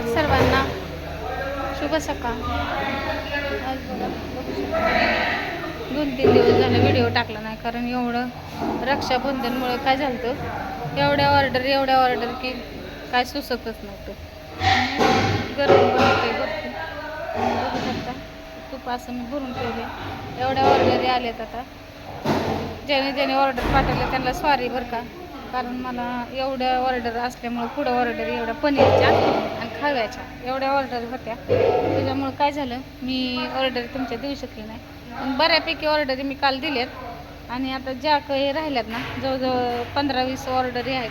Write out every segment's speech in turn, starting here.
नमस्कार सर्वांना. शुभ सकाळ. आज बघा दोन तीन दिवस झाले व्हिडिओ टाकला नाही कारण एवढं रक्षाबंधनमुळं काय झालं होतं एवढ्या ऑर्डर एवढ्या ऑर्डर की काय सुचतच नव्हतं. गरम बनते बघू शकता. तूप असं मी भरून ठेवले एवढ्या ऑर्डरी आल्यात आता. ज्याने ज्याने ऑर्डर पाठवले त्यांना सॉरी बरं का. कारण मला एवढ्या ऑर्डर असल्यामुळं पुढं ऑर्डर एवढ्या पनीरच्या खाव्याच्या एवढ्या ऑर्डर होत्या. त्याच्यामुळं काय झालं मी ऑर्डर तुमच्या देऊ शकली नाही. पण बऱ्यापैकी ऑर्डरी मी काल दिल्यात आणि आता ज्या काही राहिल्यात ना जवळजवळ पंधरा वीस ऑर्डरी आहेत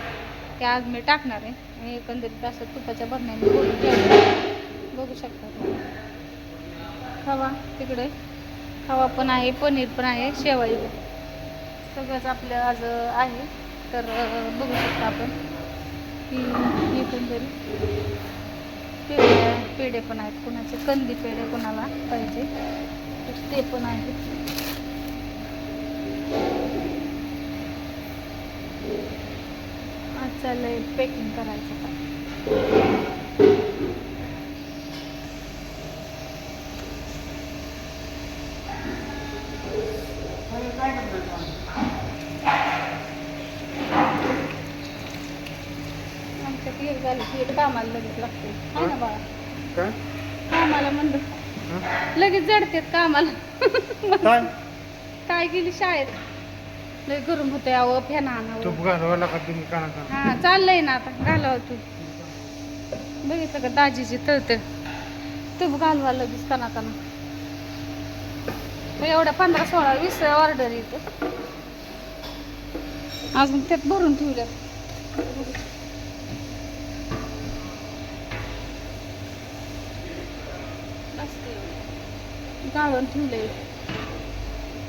त्या आज मी टाकणार आहे. एकंदरीत असं तुपाच्या भरण्याने बघू शकता खवा तिकडे. खवा पण आहे पनीर पण आहे शेवाई पण. सगळंच आपलं आज आहे. तर बघू शकता आपण. की एकंदरीत. पेढे पेढे पण आहेत. कुणाचे? कंदी पेढे कुणाला पाहिजे? तर ते पण आहेत. आज चाललंय पॅकिंग करायचं का आमच्यात एक झाली की एक कामाला लगेच लागते. आहे ना बाळा? काय? कामाला म्हणलं. हं? लगेच जडतेत कामाला. काय? काय गेली शाळेत? लय गरम होते अहो फॅन आणावं तूप घालवा लागा तुम्ही काना काना? हा चाललंय ना आता घालावं तू. बघितलं का दाजीची तळतळ तूप घालवा लगेच कना कना. मग एवढ्या पंधरा सोळा वीस ऑर्डर येते अजून त्यात भरून ठेवल्यात. गाळून ठेवलंय.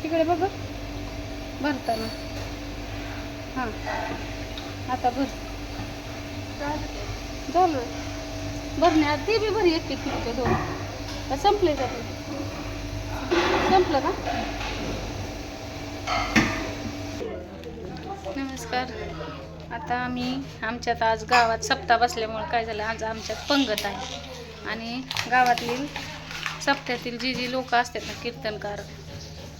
तिकडे बघ भरताना. हां. आता भर. झालं. भरण्या ते बी भर एक एक किलोचे दोन. संपले जाते संपलं का? नमस्कार. आता आम्ही आमच्यात आज गावात सप्ताह बसल्यामुळे काय झालं? आज आमच्यात पंगत आहे. आणि गावातील सप्त्यातील जी जी लोक असतात ना कीर्तनकार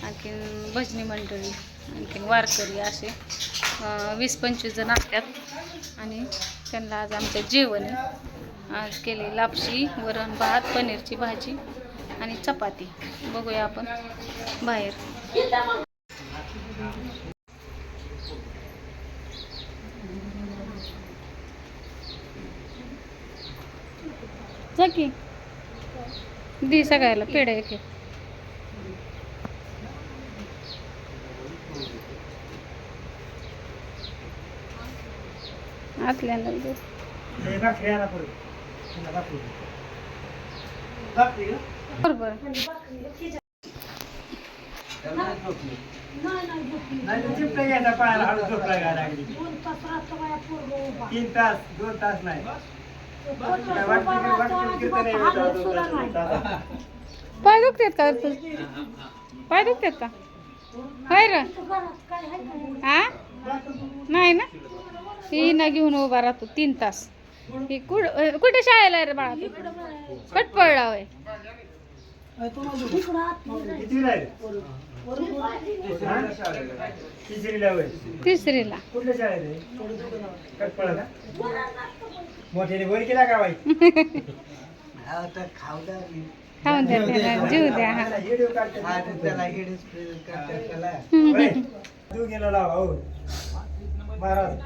आणखीन भजनी मंडळी आणखीन वारकरी असे वीस पंचवीस जण असतात. आणि त्यांना आज आमचं जेवण आज केले लापशी वरण भात पनीरची भाजी आणि चपाती. बघूया आपण बाहेर. जा की. दे सगळ्याला पेढा एक आतल्याला दे. बरोबर. तीन तास दोन तास नाही. पाय दुखतात का तू? पाय दुखतात का? होय र. हा नाही ना? ही ना घेऊन उभा राहतो तीन तास. ही कुठ कुठे शाळेला आहे रे बाळा कट पडला होय. हा? तिसरीला होय तिसरीला. कुठल्या शाळेत आहे? कटपळा का मोठ्याने वर केला का बाई? खाऊन द्या त्याला जीव द्या. हा व्हिडिओ तू गेला लावा हो. महाराज